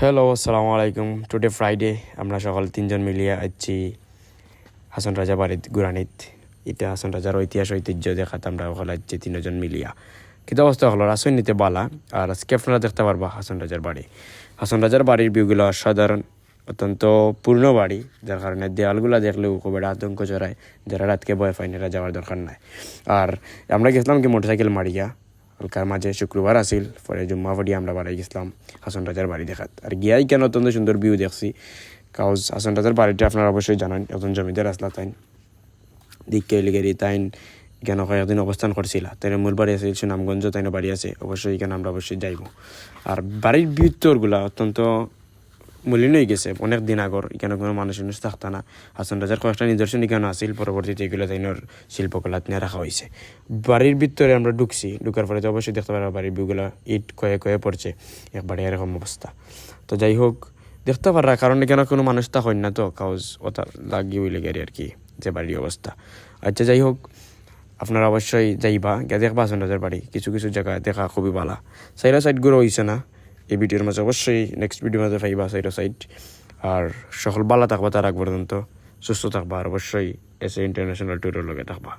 Hello আসসালামু আলাইকুম today Friday আমরা সকাল তিনজন মিলিয়ে আসছি হাসন রাজা বাড়িত গুরানিত। এটা হাসন রাজার ঐতিহাস ঐতিহ্য দেখাত আমরা ওখানে আসছি তিনজন মিলিয়া। কিন্তু অবস্থা হলো? রাসন নিতে বালা। আর আজকে আপনারা দেখতে পারবা হাসন রাজার বাড়ি। হাসন রাজার বাড়ির ভিউগুলো অসাধারণ, অত্যন্ত পূর্ণ বাড়ি, যার কারণে দেওয়ালগুলো দেখলেও খুব একটা আতঙ্ক জড়ায় যারা রাতকে ভয় পায় যাওয়ার দরকার নাই। আর আমরা গেছিলাম কি মোটরসাইকেল মারিয়া। হালকার মাঝে শুক্রবার আসিল পরে জুম্মা ফটি আমরা বাড়ি গেছিলাম হাসন রাজার বাড়ি দেখাত। আর গিয়াই কেন অত্যন্ত সুন্দর ভিউ দেখছি। কাউজ হাসন রাজার বাড়িটা আপনারা অবশ্যই জানেন একজন জমিদার আসলা তাইন। দিকে লিগেরি তাইন কেন কয়েকদিন অবস্থান করছিল। তাই মূল বাড়ি আছে সুনামগঞ্জ তাইন বাড়ি আছে, অবশ্যই এখানে আমরা অবশ্যই যাইব। আর বাড়ির ভিতরগুলা অত্যন্ত মলিন হয়ে গেছে। অনেক দিন আগর এখানে কোনো মানুষ মানুষ থাকতো না হাসন রাজার কয়েকটা নিদর্শন এখানে আসিল পরবর্তীতে এগুলো তাইনোর শিল্পকলা নিয়ে রাখা হয়েছে বাড়ির ভিতরে আমরা ঢুকছি। ঢুকার পরে তো অবশ্যই দেখতে পারব বাড়ির ভিউগুলো ইট কয়ে কয়ে পড়ছে। একবারে এরকম অবস্থা তো যাই হোক, দেখতে পারা কারণ এখানে কোনো মানুষ তা হয় না তো? কাউজ ওটা লাগিয়ে হইলে গেলে আর কি যে বাড়ির অবস্থা আচ্ছা যাই হোক, আপনারা অবশ্যই যাইবা। গিয়ে দেখবা হাসন রাজার বাড়ি কিছু কিছু জায়গা দেখা খুবই ভালো। সাইরা সাইডগুলো হয়েছে না? এই ভিডিওর মাঝে অবশ্যই নেক্সট ভিডিওর মাঝে ফাইবা সাইড সাইড আর সকল বালা থাকবা, তার আগ পর্যন্ত সুস্থ থাকবা আর অবশ্যই এসে ইন্টারন্যাশনাল ট্যুরের লগে থাকবা।